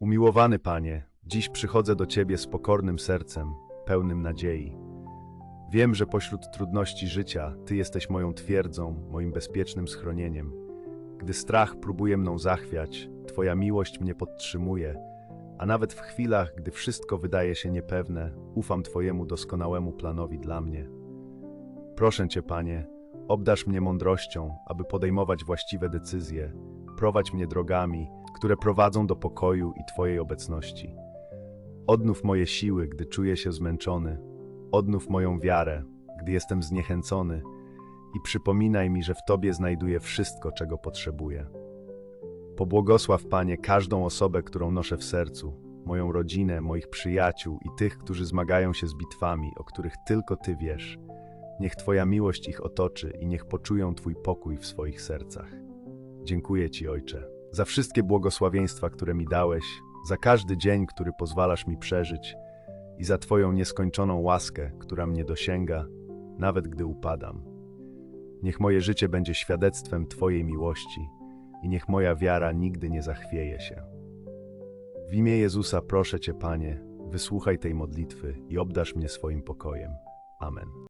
Umiłowany Panie, dziś przychodzę do Ciebie z pokornym sercem, pełnym nadziei. Wiem, że pośród trudności życia Ty jesteś moją twierdzą, moim bezpiecznym schronieniem. Gdy strach próbuje mną zachwiać, Twoja miłość mnie podtrzymuje, a nawet w chwilach, gdy wszystko wydaje się niepewne, ufam Twojemu doskonałemu planowi dla mnie. Proszę Cię, Panie, obdarz mnie mądrością, aby podejmować właściwe decyzje, prowadź mnie drogami, które prowadzą do pokoju i Twojej obecności. Odnów moje siły, gdy czuję się zmęczony, odnów moją wiarę, gdy jestem zniechęcony i przypominaj mi, że w Tobie znajduję wszystko, czego potrzebuję. Pobłogosław, Panie, każdą osobę, którą noszę w sercu, moją rodzinę, moich przyjaciół i tych, którzy zmagają się z bitwami, o których tylko Ty wiesz. Niech Twoja miłość ich otoczy i niech poczują Twój pokój w swoich sercach. Dziękuję Ci, Ojcze, za wszystkie błogosławieństwa, które mi dałeś, za każdy dzień, który pozwalasz mi przeżyć i za Twoją nieskończoną łaskę, która mnie dosięga, nawet gdy upadam. Niech moje życie będzie świadectwem Twojej miłości i niech moja wiara nigdy nie zachwieje się. W imię Jezusa proszę Cię, Panie, wysłuchaj tej modlitwy i obdarz mnie swoim pokojem. Amen.